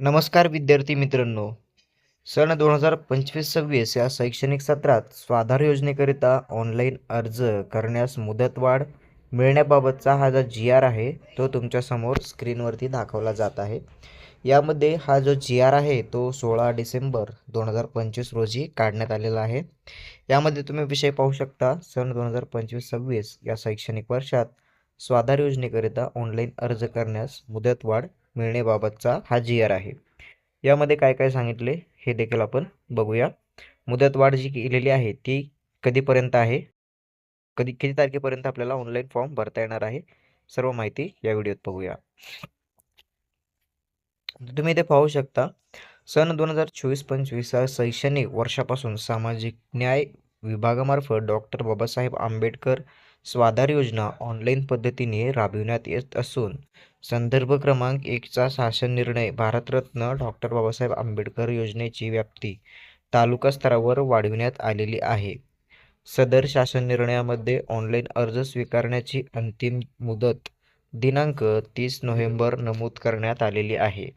नमस्कार विद्यार्थी मित्रांनो. सन दोन हजार पंचवीस सव्वीस या शैक्षणिक सत्रात स्वाधार योजनेकरिता ऑनलाईन अर्ज करण्यास मुदतवाढ मिळण्याबाबतचा हा जो जी आर आहे तो तुमच्यासमोर स्क्रीनवरती दाखवला जात आहे. यामध्ये हा जो जी आर आहे तो सोळा डिसेंबर दोन हजार पंचवीस रोजी काढण्यात आलेला आहे. यामध्ये तुम्ही विषय पाहू शकता सन दोन हजार पंचवीस सव्वीस या शैक्षणिक वर्षात स्वाधार योजनेकरिता ऑनलाईन अर्ज करण्यास मुदतवाढ मिळणेबाबतचा हा जी आर आहे. यामध्ये काय काय सांगितले हे देखील आपण बघूया. मुदतवाढ जी केलेली आहे ती कधीपर्यंत आहे? कधी किती तारखेपर्यंत आपल्याला ऑनलाईन फॉर्म भरता येणार आहे? सर्व माहिती या व्हिडिओत बघूया. तुम्ही इथे पाहू शकता सन दोन हजार चोवीस पंचवीस या शैक्षणिक वर्षापासून सामाजिक न्याय विभागामार्फत डॉक्टर बाबासाहेब आंबेडकर स्वाधार योजना ऑनलाईन पद्धतीने राबविण्यात येत असून संदर्भ क्रमांक एकचा शासन निर्णय भारतरत्न डॉक्टर बाबासाहेब आंबेडकर योजनेची व्याप्ती तालुका स्तरावर वाढविण्यात आलेली आहे. सदर शासन निर्णयामध्ये ऑनलाईन अर्ज स्वीकारण्याची अंतिम मुदत दिनांक तीस नोव्हेंबर नमूद करण्यात आलेली आहे.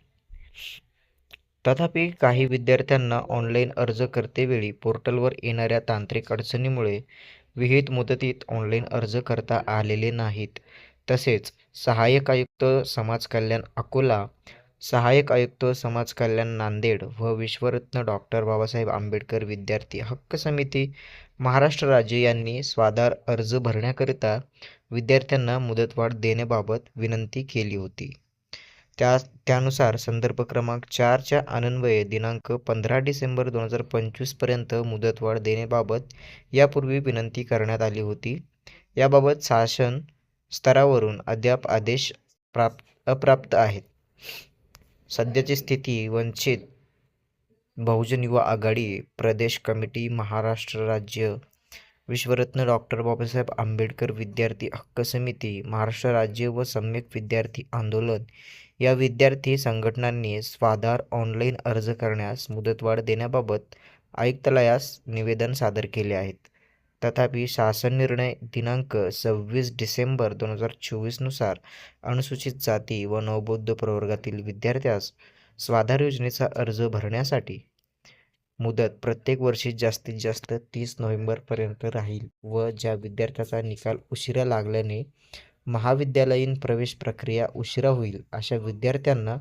तथापि काही विद्यार्थ्यांना ऑनलाईन अर्ज करतेवेळी पोर्टलवर येणाऱ्या तांत्रिक अडचणीमुळे विहित मुदतीत ऑनलाईन अर्ज करता आलेले नाहीत. तसेच सहाय्यक आयुक्त समाज कल्याण अकोला सहाय्यक आयुक्त समाज कल्याण नांदेड व विश्वरत्न डॉक्टर बाबासाहेब आंबेडकर विद्यार्थी हक्क समिती महाराष्ट्र राज्य यांनी स्वाधार अर्ज भरण्याकरिता विद्यार्थ्यांना मुदतवाढ देण्याबाबत विनंती केली होती. त्या त्यानुसार संदर्भ क्रमांक चारच्या अन्वये दिनांक पंधरा डिसेंबर दोन हजार पंचवीसपर्यंत मुदतवाढ देण्याबाबत यापूर्वी विनंती करण्यात आली होती. याबाबत शासन स्तरावरून अद्याप आदेश प्राप्त अप्राप्त आहेत. सध्याची स्थिती वंचित बहुजन युवा आघाडी प्रदेश कमिटी महाराष्ट्र राज्य विश्वरत्न डॉक्टर बाबासाहेब आंबेडकर विद्यार्थी हक्क समिती महाराष्ट्र राज्य व सम्यक विद्यार्थी आंदोलन या विद्यार्थी संघटनांनी स्वाधार ऑनलाईन अर्ज करण्यास मुदतवाढ देण्याबाबत आयुक्तालयास निवेदन सादर केले आहेत. तथापि शासन निर्णय दिनांक सव्वीस डिसेंबर दोन हजार चोवीसनुसार अनुसूचित जाती व नवबौद्ध प्रवर्गातील विद्यार्थ्यास स्वाधार योजनेचा अर्ज भरण्यासाठी मुदत प्रत्येक वर्षी जास्तीत जास्त तीस नोव्हेंबरपर्यंत राहील व ज्या विद्यार्थ्याचा निकाल उशिरा लागल्याने महाविद्यालयीन प्रवेश प्रक्रिया उशिरा होईल अशा विद्यार्थ्यांना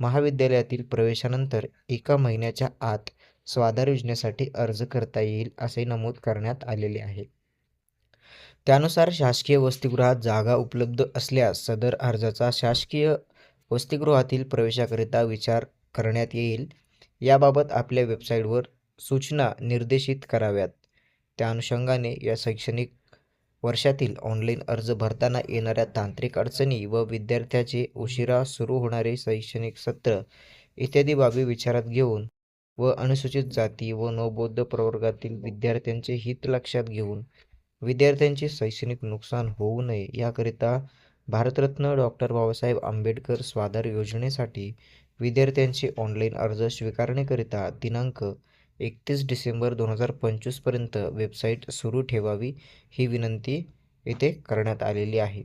महाविद्यालयातील प्रवेशानंतर एका महिन्याच्या आत स्वाधार योजनेसाठी अर्ज करता येईल असे नमूद करण्यात आलेले आहे. त्यानुसार शासकीय वसतिगृहात जागा उपलब्ध असल्यास सदर अर्जाचा शासकीय वसतिगृहातील प्रवेशाकरिता विचार करण्यात येईल. याबाबत आपल्या वेबसाईटवर सूचना निर्देशित कराव्यात. त्या अनुषंगाने या शैक्षणिक वर्षातील ऑनलाईन अर्ज भरताना येणाऱ्या तांत्रिक अडचणी व विद्यार्थ्याचे उशिरा सुरू होणारे शैक्षणिक सत्र इत्यादी बाबी विचारात घेऊन व अनुसूचित जाती व नवबौद्ध प्रवर्गातील विद्यार्थ्यांचे हित लक्षात घेऊन विद्यार्थ्यांचे शैक्षणिक नुकसान होऊ नये याकरिता भारतरत्न डॉक्टर बाबासाहेब आंबेडकर स्वाधार योजनेसाठी विद्यार्थ्यांचे ऑनलाईन अर्ज स्वीकारण्याकरिता दिनांक एकतीस डिसेंबर दोन हजार पंचवीसपर्यंत वेबसाईट सुरू ठेवावी ही विनंती येथे करण्यात आलेली आहे.